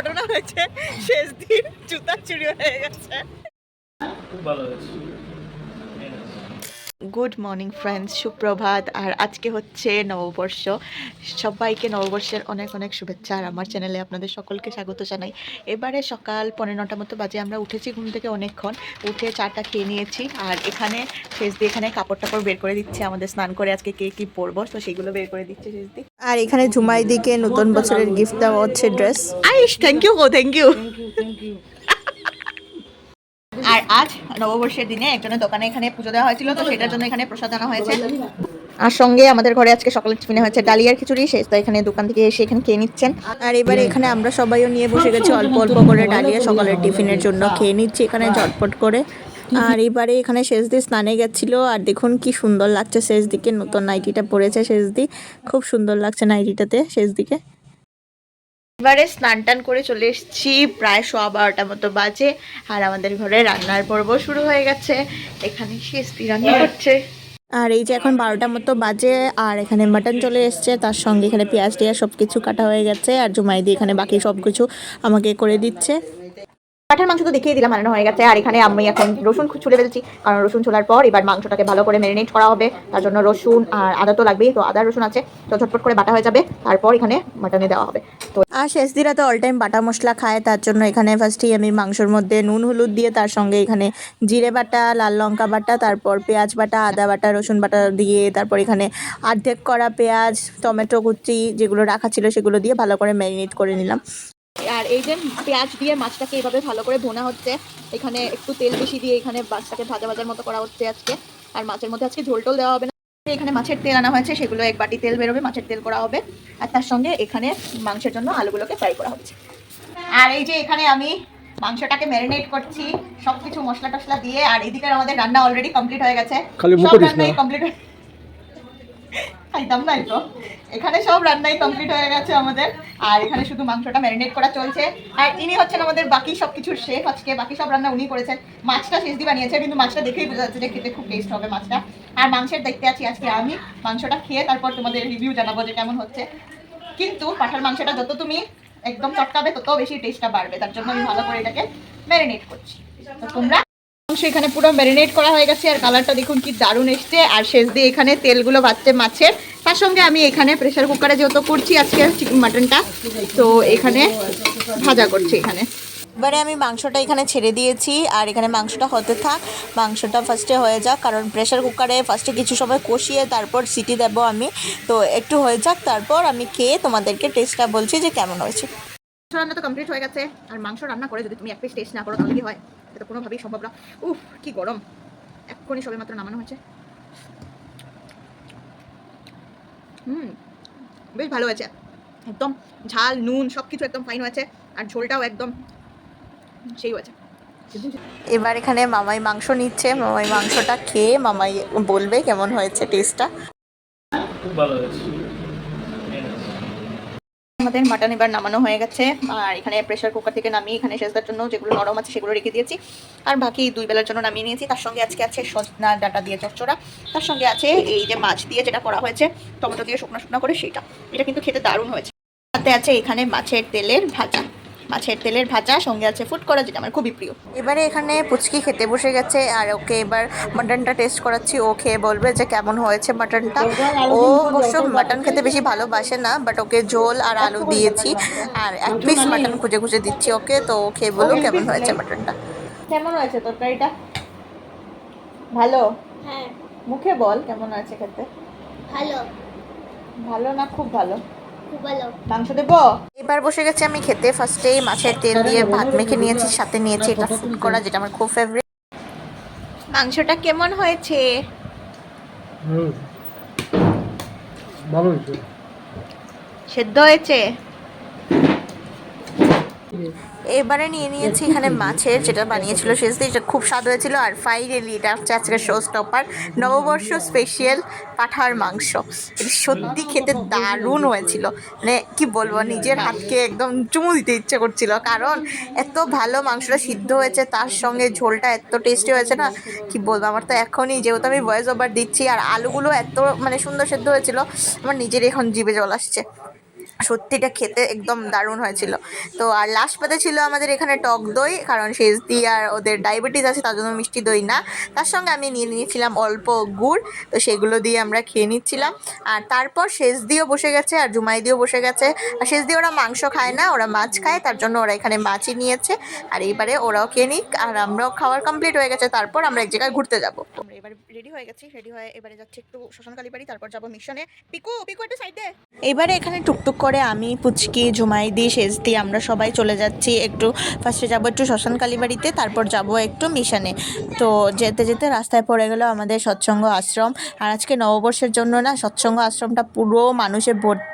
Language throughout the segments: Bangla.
ঘটনা হয়েছে শেষ দিন জুতা চুরি হয়ে গেছে। খুব ভালো হয়েছে। গুড মর্নিং ফ্রেন্ডস সুপ্রভাত। আর আজকে হচ্ছে নববর্ষ। সবাইকে নববর্ষের অনেক অনেক শুভেচ্ছা। আর আমার চ্যানেলে আপনাদের সকলকে স্বাগত জানাই। এবারে সকাল পনেরো নটা মতো বাজে। আমরা উঠেছি ঘুম থেকে অনেকক্ষণ। উঠে চাটা খেয়ে নিয়েছি। আর এখানে শেষ দিয়ে এখানে কাপড় টাপড় বের করে দিচ্ছে। আমাদের স্নান করে আজকে কে কী পরবো তো সেগুলো বের করে দিচ্ছে শেষ দিয়ে। আর এখানে ঝুমাই দিকে নতুন বছরের গিফট দেওয়া হচ্ছে dress ice thank you go thank you আর আজ নববর্ষের দিনে একজনের দোকানে এখানে পুজো দেওয়া হয়েছিল, তো সেটার জন্য এখানে প্রসাদ আনা হয়েছে। আর সঙ্গে আমাদের ঘরে আজকে সকালের টিফিনে হয়েছে ডালিয়ার খিচুড়ি শেষ তো এখানে দোকান থেকে এসে এখানে খেয়ে নিচ্ছেন। আর এবারে এখানে আমরা সবাইও নিয়ে বসে গেছি, অল্প অল্প করে ডালিয়া সকালের টিফিনের জন্য খেয়ে নিচ্ছি এখানে ঝটপট করে। আর এবারে এখানে শেষ দিয়ে স্নানে গেছিল, আর দেখুন কি সুন্দর লাগছে শেষ দিকে নতুন নাইটিটা পরেছে শেষ দি খুব সুন্দর লাগছে নাইটিটাতে শেষ দিকে এবারে স্নান টান করে চলে এসেছি, প্রায় সোয়া বারোটা মতো বাজে, আর আমাদের ঘরে রান্নার পর্ব শুরু হয়ে গেছে। এখানে সিএসপি রান্না করছে আর এই যে এখন বারোটা মতো বাজে, আর এখানে মাটন চলে এসছে, তার সঙ্গে এখানে পেঁয়াজ টিয়া সব কিছু কাটা হয়ে গেছে, আর জুমাই দিয়ে এখানে বাকি সব কিছু আমাকে করে দিচ্ছে। পাঠার মাংস তো দেখিয়ে দিলাম, বানানো হয়ে গেছে। আর এখানে আমি এখন রসুন ছুলে ফেলছি, কারণ রসুন ছোলার পর এবার মাংসটাকে ভালো করে ম্যারিনেট করা হবে। তার জন্য রসুন আর আদা তো লাগবেই, তো আদা, রসুন আছে। তো ঝটপট করে বাটা হয়ে যাবে। তারপর এখানে মাটনে দেওয়া হবে। তো আর শেষ দিরা তো অল টাইম বাটা মশলা খায়, তার জন্য এখানে ফার্স্টেই আমি মাংসর মধ্যে নুন, হলুদ দিয়ে তার সঙ্গে এখানে জিরে বাটা, লাল লঙ্কা বাটা, তারপর পেঁয়াজ বাটা, আদা বাটা, রসুন বাটা দিয়ে তারপর এখানে অর্ধেক করা পেঁয়াজ, টমেটো কুচি যেগুলো রাখা ছিল সেগুলো দিয়ে ভালো করে ম্যারিনেট করে নিলাম। আর এই যে পেঁয়াজ দিয়ে মাছটাকে এইভাবে ভালো করে ভোনা হচ্ছে এখানে একটু তেল বেশি দিয়ে এখানে মাছটাকে ভাজা ভাজার মতো করা হচ্ছে আজকে। আর মাছের মধ্যে আজকে ঝোল টোল দেওয়া হবে না। এখানে মাছের তেল আনা হয়েছে সেগুলো এক বাটি তেল বেরোবে মাছের তেল করা হবে। আর তার সঙ্গে এখানে মাংসের জন্য আলুগুলোকে ফ্রাই করা হচ্ছে। আর এই যে এখানে আমি মাংসটাকে ম্যারিনেট করছি সব কিছু মশলা টশলা দিয়ে আর এদিকে আমাদের রান্না অলরেডি কমপ্লিট হয়ে গেছে। সব রান্নাই কমপ্লিট খাইতাম নাই তো। এখানে সব রান্নাই কমপ্লিট হয়ে গেছে আমাদের। আর এখানে শুধু মাংসটা ম্যারিনেট করা চলছে। আর ইনি হচ্ছেন আমাদের বাকি সব কিছুর শেফ আজকে। বাকি সব রান্না উনি করেছেন। মাছটা শেষ দিয়ে বানিয়েছে। কিন্তু মাছটা দেখেই বোঝা যাচ্ছে যে খেতে খুব টেস্ট হবে মাছটা। আর মাংসের দেখতে আছি আজকে আমি। মাংসটা খেয়ে তারপর তোমাদের রিভিউ জানাব যে কেমন হচ্ছে। কিন্তু পাঠার মাংসটা যত তুমি একদম চটকাবে, তত বেশি টেস্টটা বাড়বে। তার জন্য আমি ভালো করে এটাকে ম্যারিনেট করছি। তো তোমরা মাংস এখানে পুরো ম্যারিনেট করা হয়ে গেছে আর কালারটা দেখুন কি দারুণ এসছে। আর শেষ দিয়ে এখানে তেলগুলো ভাজছে মাছের। তার সঙ্গে আমি এখানে প্রেসার কুকারে যেহেতু করছি আজকে চিকেন মাটনটা তো এখানে ভাজা করছি এখানে। এবারে আমি মাংসটা এখানে ছেড়ে দিয়েছি আর এখানে মাংসটা হতে থাক। মাংসটা ফার্স্টে হয়ে যাক কারণ প্রেশার কুকারে ফার্স্টে কিছু সময় কষিয়ে তারপর সিটি দেব আমি। তো একটু হয়ে যাক তারপর আমি খেয়ে তোমাদেরকে টেস্টটা বলছি যে কেমন হয়েছে। মাংস রান্না তো কমপ্লিট হয়ে গেছে আর মাংস রান্না করে যদি তুমি এক পিস টেস্ট না করো তাহলে কি হয়? এটা কোনোভাবেই সম্ভব না। উফ কি গরম। এক্ষুনি সবে মাত্র নামানো হয়েছে। হুম বেশ ভালো আছে একদম ঝাল নুন সব কিছু একদম ফাইন হয়েছে। আর ঝোলটাও একদম সেই হয়েছে। এবার এখানে মামাই মাংস নিচ্ছে। মামাই মাংসটা খেয়ে মামাই বলবে কেমন হয়েছে টেস্টটা খুব ভালো হয়েছে। আমাদের মাটন এবার নামানো হয়ে গেছে। আর এখানে প্রেশার কুকার থেকে নামিয়ে এখানে সেজদার জন্য যেগুলো নরম আছে সেগুলো রেখে দিয়েছি। আর বাকি দুই বেলার জন্য নামিয়ে নিয়েছি। তার সঙ্গে আজকে আছে সজনা ডাটা দিয়ে চচ্চড়া। তার সঙ্গে আছে এই যে মাছ দিয়ে যেটা করা হয়েছে, টমেটো দিয়ে শুকনো শুকনো করে, সেটা। এটা কিন্তু খেতে দারুণ হয়েছে। সাথে আছে এখানে মাছের তেলের ভাজা। মাছের তেলের ভাজা সঙ্গে আছে ফুড করা যেটা আমার খুবই প্রিয়। এবারে এখানে পুচকি খেতে বসে গেছে আর ওকে এবার মাটনটা টেস্ট করাচ্ছি। ও খেয়ে বলবে যে কেমন হয়েছে মাটনটা ও অবশ্য মাটন খেতে বেশি ভালোবাসে না বাট ওকে ঝোল আর আলু দিয়েছি। আর এক পিস মাটন খুঁজে খুঁজে দিচ্ছি ওকে তো ও খেয়ে বলুক কেমন হয়েছে মাটনটা কেমন হয়েছে তরকারিটা? ভালো? হ্যাঁ। মুখে বল কেমন আছে খেতে? ভালো। ভালো না খুব ভালো? মাংস দেবো? এবার বসে গেছে আমি খেতে। ফার্স্টেই মাছের তেল দিয়ে ভাত মেখে নিয়েছি সাথে নিয়েছি এটা ফুড করা যেটা আমার খুব ফেভারিট মাংসটা কেমন হয়েছে? ভালো হয়েছে। সেদ্ধ হয়েছে? এবারে নিয়ে নিয়েছি এখানে মাছের যেটা বানিয়েছিল দিয়ে এটা খুব স্বাদ হয়েছিল। আর ফাইনালি এটা হচ্ছে আজকে শো স্টপার নববর্ষ স্পেশাল পাঠার মাংস। এটা সত্যি খেতে দারুণ হয়েছিল। মানে কি বলব, নিজের হাতকে একদম চুমু দিতে ইচ্ছে করছিল। কারণ এত ভালো মাংসটা সিদ্ধ হয়েছে, তার সঙ্গে ঝোলটা এত টেস্টি হয়েছে না, কি বলব, আমার তো এখনই যেহেতু আমি ভয়েস ওভার দিচ্ছি, আর আলুগুলো এত মানে সুন্দর সেদ্ধ হয়েছিল, আমার নিজের এখন জিভে জল আসছে। সত্যিটা খেতে একদম দারুণ হয়েছিল। তো আর লাস্ট পাতে ছিল আমাদের এখানে টক দই কারণ শেষ দিয়ে আর ওদের ডায়াবেটিস আছে তার জন্য মিষ্টি দই না। তার সঙ্গে আমি নিয়ে নিয়েছিলাম অল্প গুড় তো সেগুলো দিয়ে আমরা খেয়ে নিচ্ছিলাম। আর তারপর শেষ দিয়েও বসে গেছে আর জুমাই দিয়েও বসে গেছে। আর শেষ দিয়ে ওরা মাংস খায় না ওরা মাছ খায় তার জন্য ওরা এখানে মাছই নিয়েছে। আর এইবারে ওরাও খেয়ে নিক আর আমরাও খাওয়ার কমপ্লিট হয়ে গেছে তারপর আমরা এক জায়গায় ঘুরতে যাব। আমরা এবার রেডি হয়ে গেছি রেডি হয়ে এবারে যাচ্ছি একটু শ্মশানকালী বাড়ি তারপর যাব মিশনে। পিকু পিকু একটু সাইডে এবারে এখানে টুকটুক করে আমি পুচকি জুমাইদি সেজদি, আমরা সবাই চলে যাচ্ছি একটু ফার্স্টে যাব একটু শ্মশান কালীবাড়িতে, তারপর যাব একটু মিশনে। তো যেতে যেতে রাস্তায় পড়ে গেল আমাদের সৎসঙ্গ আশ্রম। আর আজকে নববর্ষের জন্য না, সৎসঙ্গ আশ্রমটা পুরো মানুষের ভর্তি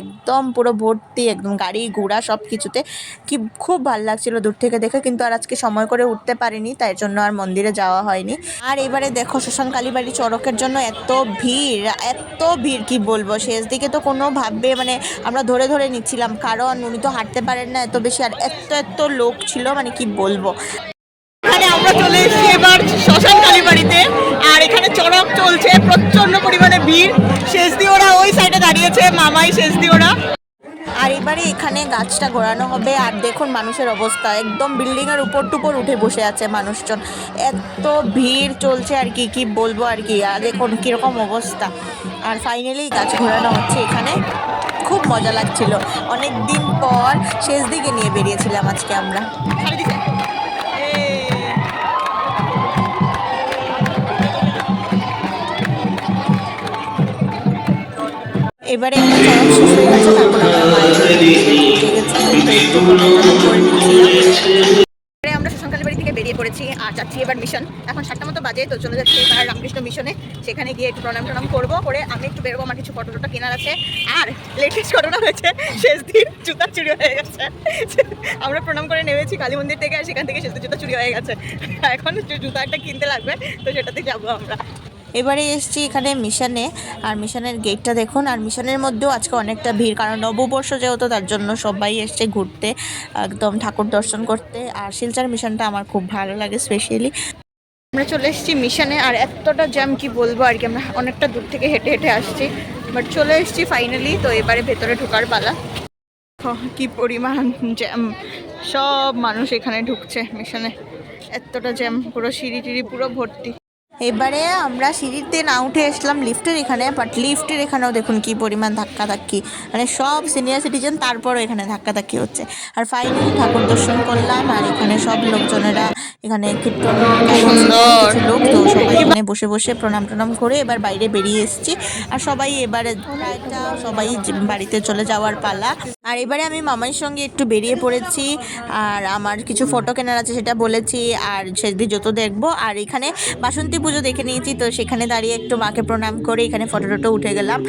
একদম পুরো ভর্তি, একদম গাড়ি ঘোড়া সব কিছুতে কি, খুব ভালো লাগছিল দূর থেকে দেখে, কিন্তু আর আজকে সময় করে উঠতে পারিনি, তাই জন্য আর মন্দিরে যাওয়া হয়নি। আর এবারে দেখো শ্মশান কালীবাড়ি চড়কের জন্য এত ভিড় এত ভিড়, কি বলব? শেষ দিকে তো কোনোভাবে মানে আমরা ধরে ধরে নিচ্ছিলাম, কারণ উনি তো হাঁটতে পারেন না এত বেশি, আর এত এত লোক ছিল মানে কি বলব? আমরা চলে এসেছি এবার শ্মশান কালীবাড়িতে। আর এখানে চড়ক চলছে প্রচণ্ড পরিমাণে ভিড়। শেষ দিয়ে ওরা ওই সাইডে দাঁড়িয়েছে মামাই শেষ দিয়ে ওরা। আর এবারে এখানে গাছটা ঘোরানো হবে আর দেখুন মানুষের অবস্থা। একদম বিল্ডিং এর উপর টুপর উঠে বসে আছে মানুষজন। এত ভিড় চলছে আর কি কি বলব আর কি? আর দেখুন কীরকম অবস্থা। আর ফাইনালি গাছ ঘোরানো হচ্ছে এখানে। খুব মজা লাগছিল। অনেক দিন পর শেষ দিকে নিয়ে বেরিয়েছিলাম আজকে আমরা। এবারে একটা আমরা শ্মশানকালী বাড়ি থেকে বেরিয়ে পড়েছি, আর যাচ্ছি এবার মিশন এখন সাতটা মতো বাজে, তো চলে যাচ্ছি এবার রামকৃষ্ণ মিশনে সেখানে গিয়ে একটু প্রণাম টনাম করব, করে আমি একটু বেরোবো, আমার কিছু ফটো টটো কেনার আছে। আর লেটেস্ট ঘটনা হয়েছে, শেষ দিন জুতা চুরি হয়ে গেছে। আমরা প্রণাম করে নেমেছি কালী মন্দির থেকে, আর সেখান থেকে শেষ জুতা চুরি হয়ে গেছে। এখন জুতা একটা কিনতে লাগবে, তো সেটাতে যাব আমরা। এবারে এসছি এখানে মিশনে, আর মিশনের গেটটা দেখুন, আর মিশনের মধ্যেও আজকে অনেকটা ভিড়, কারণ নববর্ষ যেহেতু তার জন্য সবাই এসছে ঘুরতে, একদম ঠাকুর দর্শন করতে, আর শিলচর মিশনটা আমার খুব ভালো লাগে স্পেশালি আমরা চলে এসেছি মিশনে, আর এতটা জ্যাম কি বলব আর কি, আমরা অনেকটা দূর থেকে হেঁটে হেঁটে আসছি বাট চলে এসেছি ফাইনালি তো এবারে ভেতরে ঢোকার পালা। কি পরিমাণ জ্যাম সব মানুষ এখানে ঢুকছে মিশনে, এতটা জ্যাম পুরো সিঁড়ি টিড়ি পুরো ভর্তি। এবারে আমরা সিঁড়িতে না উঠে আসলাম লিফটের এখানে বাট লিফটের এখানেও দেখুন কি পরিমাণ ধাক্কা ধাক্কি মানে সব সিনিয়র সিটিজেন তারপরও এখানে ধাক্কা ধাক্কি হচ্ছে। আর ফাইনালি ঠাকুর দর্শন করলাম আর এখানে সব লোকজনেরা এখানে কীর্তন লোক তো সবাই এখানে বসে বসে প্রণাম টনাম করে এবার বাইরে বেরিয়ে এসেছি। আর সবাই এবারে সবাই বাড়িতে চলে যাওয়ার পালা। আর এবারে আমি মামার সঙ্গে একটু বেরিয়ে পড়েছি, আর আমার কিছু ফটো কেনার আছে সেটা বলেছি, আর সেদিন যত দেখব, আর এখানে বাসন্তী পুজো দেখে নিয়েছি, তো সেখানে দাঁড়িয়ে একটু মাকে প্রণাম করে এখানে ফটো টটো উঠে গেলাম।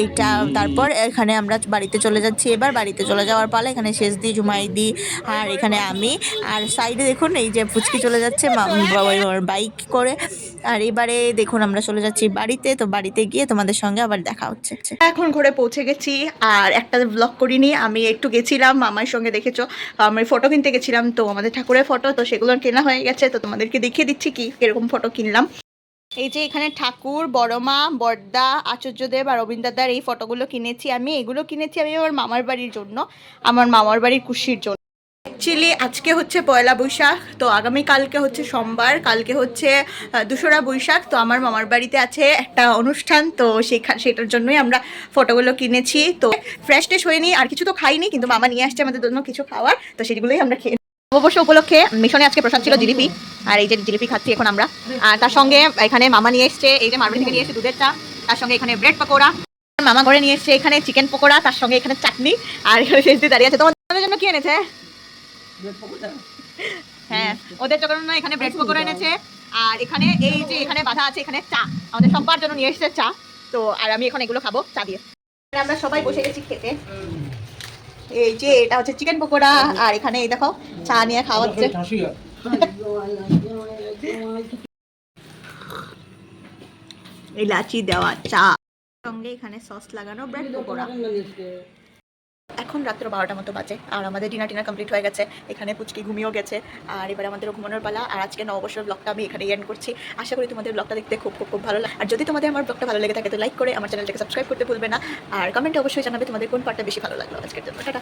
এইটা তারপর এখানে আমরা বাড়িতে চলে যাচ্ছি, এবার বাড়িতে চলে যাওয়ার পালা, এখানে শেষ দিই জুমাই দি আর এখানে আমি। আর সাইডে দেখুন, এই যে ফুচকি চলে যাচ্ছে বাইক করে। আর এবারে দেখুন, আমরা চলে যাচ্ছি বাড়িতে, তো বাড়িতে গিয়ে তোমাদের সঙ্গে আবার দেখা হচ্ছে। এখন ঘরে পৌঁছে গেছি, আর একটা ব্লগ করিনি আমি একটু গেছিলাম, মামার সঙ্গে দেখেছ। আমি ফটো কিনতে গেছিলাম, তো আমাদের ঠাকুরের ফটো তো সেগুলো কেনা হয়ে গেছে, তো তোমাদেরকে দেখিয়ে দিচ্ছি কি, কীরকম ফটো কিনলাম। এই যে এখানে ঠাকুর, বড়মা বর্দা আচার্যদেব আর রবীন্দ্রদার এই ফটোগুলো কিনেছি। আমি এগুলো কিনেছি আমি আমার মামার বাড়ির জন্য, আমার মামার বাড়ির খুশির জন্য। অ্যাকচুয়ালি আজকে হচ্ছে পয়লা বৈশাখ, তো আগামী কালকে হচ্ছে সোমবার, কালকে হচ্ছে দোসরা বৈশাখ, তো আমার মামার বাড়িতে আছে একটা অনুষ্ঠান, তো সেখা, সেটার জন্যই আমরা ফটোগুলো কিনেছি। তো ফ্রেশ টেশ হয়নি আর কিছু তো খাইনি, কিন্তু মামা নিয়ে আসছে আমাদের জন্য কিছু খাওয়ার, তো সেগুলোই আমরা খেয়ে নববর্ষ উপলক্ষে মিশনে আজকে প্রসাদ ছিল জিলিপি, আর এই যে জিলিপি খাচ্ছি এখন আমরা। আর তার সঙ্গে এখানে মামা নিয়ে এসছে, এই যে মারবাড়ি থেকে নিয়ে এসছে দুধের চা তার সঙ্গে এখানে ব্রেড পকোড়া, মামা ঘরে নিয়ে এসছে এখানে চিকেন পকোড়া, তার সঙ্গে এখানে চাটনি, আর এখানে শেষ দিয়ে দাঁড়িয়ে আছে। তোমাদের জন্য কি এনেছে? হ্যাঁ ওদের জন্য এখানে ব্রেড পকোড়া এনেছে। আর এখানে এই যে এখানে বাধা আছে এখানে চা। আমাদের সবার জন্য নিয়ে এসেছে চা। তো আর আমি এখন এগুলো খাব চা দিয়ে। আমরা সবাই বসে গেছি খেতে। এই যে এটা হচ্ছে চিকেন পকোড়া। আর এখানে এই দেখো চা নিয়ে খাওয়া হচ্ছে। এলাচি দেওয়া চা। সঙ্গে এখানে সস লাগানো ব্রেড পকোড়া। এখন রাত্র বারোটা মতো বাজে, আর আমাদের ডিনার টিনার কমপ্লিট হয়ে গেছে। এখানে পুচকি ঘুমিয়েও গেছে, আর এবার আমাদের ঘুমানোর পালা, আর আজকে নববর্ষের ব্লগটা আমি এখানে এন্ড করছি। আশা করি তোমাদের ব্লগটা দেখতে খুব খুব খুব ভালো লাগে। আর যদি তোমাদের আমার ব্লগটা ভালো লেগে থাকে, তো লাইক করে আমার চ্যানেলটাকে সাবস্ক্রাইব করতে ভুলবে না। আর কমেন্টে অবশ্যই জানাবে তোমাদের কোন পার্টটা বেশি ভালো লাগল আজকের জন্য। টাটা।